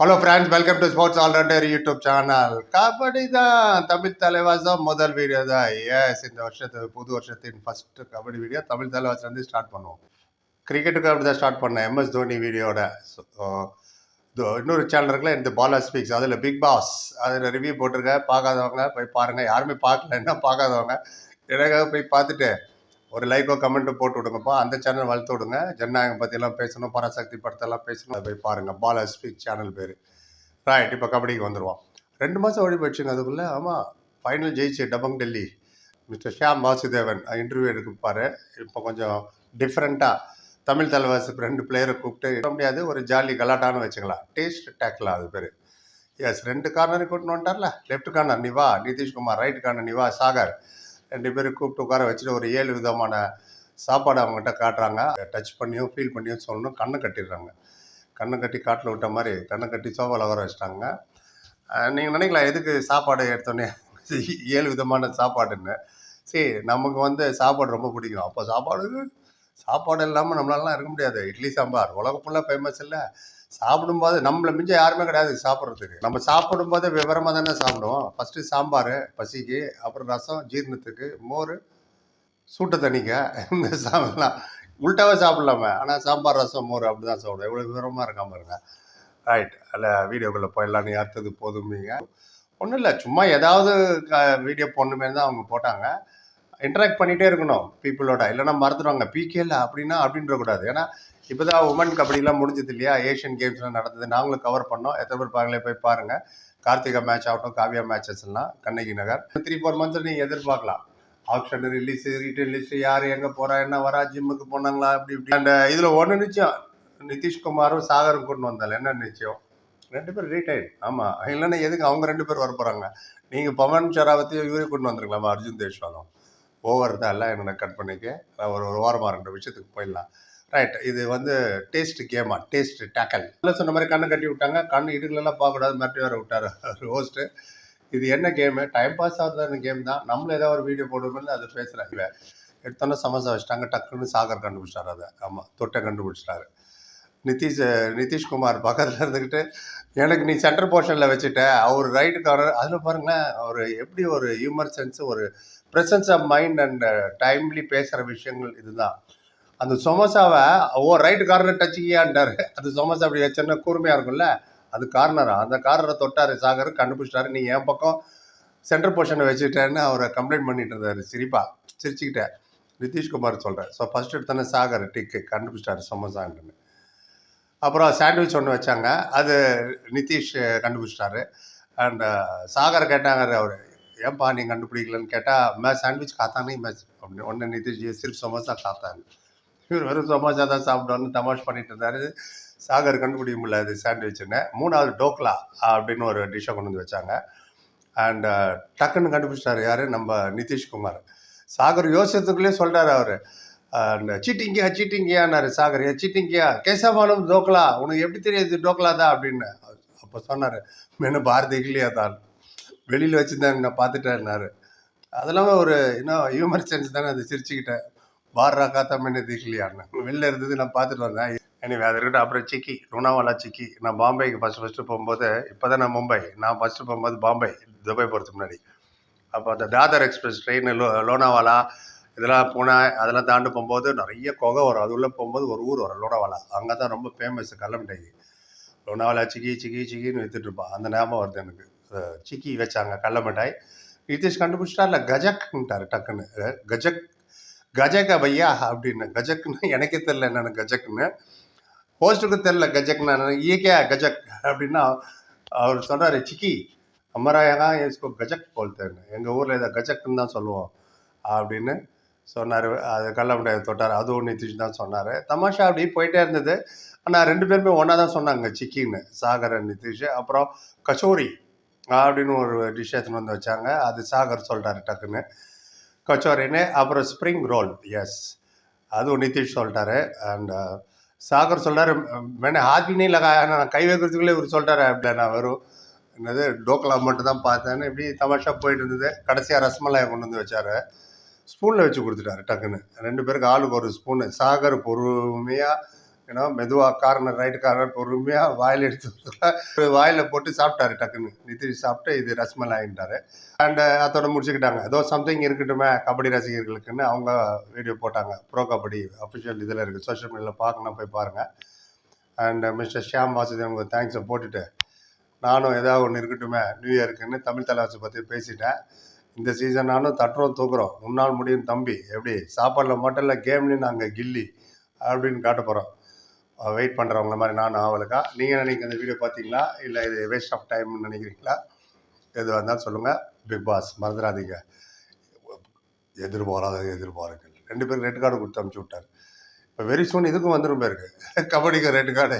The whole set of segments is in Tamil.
Hello friends welcome to sports allrounder YouTube channel kabaddi தான் தமிழ் தலைவாசம் முதல் வீடியோ தான். எஸ் இந்த வருஷத்து புது வருஷத்தின் first kabaddi video Tamil Thalaivas start பண்ணுவோம். கிரிக்கெட்டுக்கு அப்படி தான் ஸ்டார்ட் பண்ணேன் எம்எஸ் தோனி வீடியோட இன்னொரு சேனல் இருக்குல்ல இந்த பாலர் ஸ்பீக்ஸ் அதில் பிக் பாஸ் அதில் ரிவ்யூ போட்டிருக்கேன் பார்க்காதவங்க போய் பாருங்கள் யாருமே பார்க்கலன்னா பார்க்காதவங்க. எனக்காக போய் பார்த்துட்டு ஒரு லைக்கோ கமெண்ட்டோ போட்டு விடுங்கப்பா. அந்த சேனல் வளர்த்து விடுங்க. ஜனநாயகம் பற்றியெல்லாம் பேசணும் பராசக்தி படத்தெல்லாம் பேசணும். அதை போய் பாருங்கள் பாலர் ஸ்பீக் சேனல் பேர். ரைட் இப்போ கபடிக்கு வந்துடுவோம் ரெண்டு மாதம் ஓடி போயிடுச்சுங்க அதுக்குள்ளே. ஆமாம் ஃபைனல் ஜெயிச்சு டபங் டெல்லி. மிஸ்டர் ஷியாம் வாசுதேவன் இன்டர்வியூ எடுப்பார் இப்போ கொஞ்சம் டிஃப்ரெண்ட்டாக தமிழ் தலைவாசி ரெண்டு பிளேயரை கூப்பிட்டு இருக்க முடியாது ஒரு ஜாலி கலாட்டான்னு வச்சுக்கலாம். டேஸ்ட் டேக்கில் அது பேர். எஸ் ரெண்டு கார்னர் கூட்டின்னு வந்துட்டார்ல. லெஃப்ட் கார்னர் நிவா நிதிஷ்குமார் ரைட் கார்னர் நிவா சாகர். ரெண்டு பேரும் கூப்பிட்டு உட்கார வச்சுட்டு ஒரு ஏழு விதமான சாப்பாடு அவங்ககிட்ட காட்டுறாங்க. டச் பண்ணியும் ஃபீல் பண்ணியும் சொல்லணும். கண்ணை கட்டிடுறாங்க. கண்ணை கட்டி காட்டில் விட்ட மாதிரி கண்ணை கட்டி சோபாவில் வர வச்சிட்டாங்க. நீங்கள் நினைக்கலாம் எதுக்கு சாப்பாடு எடுத்தோன்னே ஏழு விதமான சாப்பாடுன்னு? சரி நமக்கு வந்து சாப்பாடு ரொம்ப பிடிக்கும். அப்போ சாப்பாடு சாப்பாடு இல்லாமல் நம்மளாலாம் இருக்க முடியாது. இட்லி சாம்பார். உலக ஃபுல்லாக ஃபேமஸ் இல்லை. சாப்பிடும்போது நம்மளை மிஞ்ச யாருமே கிடையாது சாப்பிட்றதுக்கு. நம்ம சாப்பிடும்போது விவரமாக தானே சாப்பிடுவோம். ஃபஸ்ட்டு சாம்பார் பசிக்கு அப்புறம் ரசம் ஜீரணத்துக்கு மோர் சூட்டை தண்ணிக்க இந்த சாப்பிடலாம் உள்டாவே சாப்பிடலாமே. ஆனால் சாம்பார் ரசம் மோர் அப்படி தான் சாப்பிடுவோம். இவ்வளோ விவரமாக இருக்காம பாருங்க ரைட் அதில் வீடியோக்குள்ளே போயிடலான்னு அடுத்தது போதுமீங்க ஒன்றும் இல்லை சும்மா ஏதாவது வீடியோ போடணுமே தான் அவங்க போட்டாங்க. இன்ட்ராக்ட் பண்ணிகிட்டே இருக்கணும் பீப்புளோட இல்லைன்னா மறந்துடுவாங்க. பிகேல அப்படின்னா அப்படின்ற கூடாது ஏன்னா இப்போ தான் உமன் கபடிலாம் முடிஞ்சது இல்லையா? ஏஷியன் கேம்ஸ்லாம் நடந்தது. நாங்களும் கவர் பண்ணோம். எத்தனை பேர் பாருங்களே போய் பாருங்கள் கார்த்திகா மேட்ச் ஆகட்டும் காவியா மேட்சஸ் எல்லாம் Kannagi Nagar. Three four months நீங்கள் எதிர்பார்க்கலாம். ஆப்ஷன் ரிலீஸ் ரிட்டர்ன் லிஸ்ட் யார் எங்கே போகிறா என்ன வரா ஜிம்முக்கு போனாங்களா அப்படி இப்படி. அண்ட் uh, இதில் ஒன்று நிச்சயம். நிதிஷ்குமாரும் சாகரும் கொண்டு வந்தால் என்ன நிச்சயம்? ரெண்டு பேரும் ரீடைன் ஆமாம் இல்லைன்னா எதுக்கு? அவங்க ரெண்டு பேர் வர போகிறாங்க நீங்கள் பவன் ஷராவத்தையும் இவரையும் கொண்டு வந்துருக்கலாமா? அர்ஜுன் தேஷ்வாலும். ஓவர் தான் எல்லாம் என்னோட கட் பண்ணிக்க. நான் ஒரு ஒரு வாரமாக ரெண்டு விஷயத்துக்கு போயிடலாம். ரைட் இது வந்து டேஸ்ட் கேமா டேஸ்ட் டேக்கல் நல்லா சொன்ன மாதிரி கண்ணை கட்டி விட்டாங்க. கண் இடுகளெல்லாம் பார்க்கக்கூடாது. மிரட்டி வேறு விட்டார். ஹோஸ்ட்டு இது என்ன கேமு டைம் பாஸ் ஆகுறதான கேம் தான். நம்மளும் ஏதாவது ஒரு வீடியோ போடுவோம்னு அது பேசுகிறாங்க எடுத்தோன்னே சமோசா வச்சுட்டாங்க. டக்குன்னு சாகர் கண்டுபிடிச்சிட்டாரு அதை. ஆமாம் தொட்டை கண்டுபிடிச்சிட்டாரு. நிதிஷ் நிதிஷ்குமார் பக்கத்தில் இருந்துக்கிட்டு எனக்கு நீ சென்டர் போர்ஷனில் வச்சுட்ட அவர் ரைட்டு கார்னர் அதில் பாருங்களேன் அவர் எப்படி ஒரு ஹியூமர் சென்ஸ் ஒரு presence of mind and timely பேசுகிற விஷயங்கள் இதுதான். அந்த சமோசாவை ஓ ரைட்டு கார்னர் டச்சுக்கியான்ட்டார் அது சமோசா அப்படி வச்சோன்னா கூர்மையாக இருக்கும்ல அது கார்னரா அந்த கார்னரை தொட்டார் சாகர் கண்டுபிடிச்சிட்டாரு நீ என் பக்கம் சென்டர் போர்ஷனை வச்சுட்டேன்னு அவரை கம்ப்ளைண்ட் பண்ணிட்டு இருந்தார் சிரிப்பா சிரிச்சுக்கிட்டேன். நிதிஷ்குமார் சொல்கிறேன் ஸோ ஃபஸ்ட் எடுத்தோன்னே சாகர் டிக்கு கண்டுபிடிச்சிட்டாரு சமோசான்ட்டுன்னு. அப்புறம் சாண்ட்விச் ஒன்று வச்சாங்க. அது நிதிஷ் கண்டுபிடிச்சிட்டாரு. அண்ட் uh, சாகர் கேட்டாங்க அவர் ஏன்பா நீ கண்டுபிடிக்கலன்னு? கேட்டால் மே சாண்ட்விச் காத்தானே மே. அப்படின்னு ஒன்று நிதிஷ் சிரிப் சமோசா காத்தாங்க இவர் வெறும் சமோசா தான் சாப்பிடணும்னு தமாஷ் பண்ணிட்டு இருந்தாரு. சாகர் கண்டுபிடிக்க முடியல அது சாண்ட்விச்சுன்னு மூணாவது டோக்லா அப்படின்னு ஒரு டிஷ்ஷை கொண்டு வந்து வச்சாங்க. அண்ட் uh, டக்குன்னு கண்டுபிடிச்சிட்டாரு யார்? நம்ம நிதிஷ்குமார் சாகர் யோசிச்சதுக்குள்ளேயே சொல்கிறார் அவர். சீட்டிங்கியா சீட்டிங்கியான்னாரு சாகர். ஏ சீட்டிங்கியா கேசவானும் டோக்லா உனக்கு எப்படி தெரியாது டோக்லா தான் அப்படின்னு? அப்போ சொன்னார் மெனு பாரதி இல்லையா தான் வெளியில் வச்சுருந்தேன் நான் பார்த்துட்டேன்னாரு அதெல்லாம் ஒரு இன்னும் ஹியூமர் சென்ஸ் தானே அது சிரிச்சுக்கிட்டேன். பாரா காத்தா மென்னு திக்கலையான்னு வெளில இருந்தது நான் பார்த்துட்டு வந்தேன். எனிவே அது இருக்கட்டும். அப்புறம் சிக்கி லூனாவாலா சிக்கி. நான் பாம்பேக்கு ஃபஸ்ட்டு ஃபஸ்ட்டு போகும்போது இப்போ தான் நான் மும்பை. நான் ஃபஸ்ட்டு போகும்போது பாம்பே துபாய் போகிறதுக்கு முன்னாடி. அப்போ அந்த தாதர் எக்ஸ்பிரஸ் ட்ரெயின் லோ லோனாவாலா இதெல்லாம் பூனா அதெல்லாம் தாண்டி போகும்போது நிறைய குகை வரும். அது உள்ளே போகும்போது ஒரு ஊர் வரும் லோனாவாலா அங்கே தான் ரொம்ப ஃபேமஸ் கல்லமிட்டாய் லோனாவாலா சிக்கி சிக்கி சிக்கின்னு வித்துட்டு இருப்பான் அந்த ஞாபகம் வருது எனக்கு. சிக்கி வச்சாங்க கடல மிட்டாய். நிதிஷ் கண்டுபிடிச்சிட்டார்ல கஜக்ன்ட்டார் டக்குன்னு. கஜக் கஜக பையா அப்படின்னு. கஜக்னு எனக்கே தெரில என்னென்னு கஜக்னு. ஹோஸ்ட்டுக்கு தெரில கஜக்னு ஈகே கஜக் அப்படின்னா அவர் சொல்கிறாரு சிக்கி அமராயகா எஸ்கோ கஜக் போல்த்தேன்னு எங்கள் ஊரில் இதை கஜக்னு தான் சொல்லுவோம். அப்படின்னு சொன்னார். அது கடல தொட்டார். அதுவும் நிதிஷ் தான் சொன்னார். தமாஷா அப்படி போயிட்டே இருந்தது. ஆனால் ரெண்டு பேருமே ஒன்றா தான் சொன்னாங்க சிக்கின்னு. சாகர் நிதிஷ். அப்புறம் கச்சோரி அப்படின்னு ஒரு டிஷ் எடுத்துன்னு வந்து வச்சாங்க. அது சாகர் சொல்கிறாரு டக்குன்னு. கச்சோரின்னு அப்புறம் ஸ்ப்ரிங் ரோல் எஸ் அதுவும் நிதிஷ் சொல்லிட்டாரு. அண்ட் uh, சாகர் சொல்கிறாரு மேனே ஹாத்மினே இல்லை நான் கை வைக்கிறதுக்குள்ளே இவர் சொல்லிட்டாரு அப்படி நான் வெறும் என்னது டோக்லா மட்டும் தான் பார்த்தேன்னு இப்படி தமாஷா போயிட்டு இருந்தது. கடைசியாக ரசமலாயை கொண்டு வந்து வச்சாரு. ஸ்பூனில் வச்சு கொடுத்துட்டாரு டக்குன்னு. ரெண்டு பேருக்கு ஆளுக்கு ஒரு ஸ்பூனு. சாகர் பொறுமையாக ஏன்னா மெதுவாக கார்னர் ரைட் கார்னர் பொறுமையாக வாயில் எடுத்து வாயில் போட்டு சாப்பிட்டாரு டக்குன்னு. நிதிஷ் சாப்பிட்டு இது ரஸ்மலாயின்ட்டாரு அண்ட் uh, அதோட முடிச்சுக்கிட்டாங்க. ஏதோ சம்திங் இருக்கட்டுமே கபடி ரசிகர்களுக்குன்னு அவங்க வீடியோ போட்டாங்க. ப்ரோ கபடி அஃபிஷியல் இதில் இருக்குது சோஷியல் மீடியாவில் பார்க்கணும் போய் பாருங்கள் அண்ட் மிஸ்டர் ஷியாம் வாசுதேவ் உங்களுக்கு தேங்க்ஸை போட்டுட்டு நானும் ஏதாவது ஒன்று இருக்கட்டுமே நியூ இயருக்குன்னு தமிழ் தலைவாசை பற்றி பேசிட்டேன். இந்த சீசன் நானும் தட்டுறோம் தூக்குறோம். முன்னால் முடியும் தம்பி. எப்படி? சாப்பாடில் மட்டும் இல்லை கேம்லேயும் நாங்கள் கில்லி அப்படின்னு காட்ட போகிறோம் வெயிட் பண்ணுறவங்க மாதிரி நானும் ஆவலுக்கா. நீங்கள் நினைக்கிற இந்த வீடியோ பார்த்தீங்களா இல்லை இது வேஸ்ட் ஆஃப் டைம்னு நினைக்கிறீங்களா? எதுவாக இருந்தாலும் சொல்லுங்கள் பிக் பாஸ் மறந்துடாதீங்க. எதிர்பாராத எதிர்பாருங்கள் ரெண்டு பேரும் ரெட் கார்டு கொடுத்து அமுச்சு விட்டார். இப்போ வெரி சூன் இதுக்கும் வந்துடும் பேருக்கு கபடிக்கு ரெட் கார்டு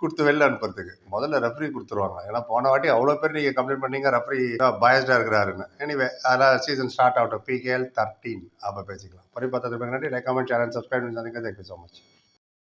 கொடுத்து வெளில அனுப்புறதுக்கு. முதல்ல ரெஃப்ரி கொடுத்துருவாங்க. ஏன்னா போன வாட்டி அவ்வளோ பேர் நீங்கள் கம்ப்ளைண்ட் பண்ணீங்க ரெஃப்ரி பயஸ்டாக இருக்கிறாருன்னு. எனிவே அதெல்லாம் சீசன் ஸ்டார்ட் ஆகட்டும் பிகேஎல் தேர்ட்டீன் அப்போ பேசிக்கலாம். பரி பார்த்ததுக்கு நன்றி லைக் கமெண்ட் சேனல் சப்ஸ்கிரைப் பண்ணி தேங்க்யூ ஸோ மச்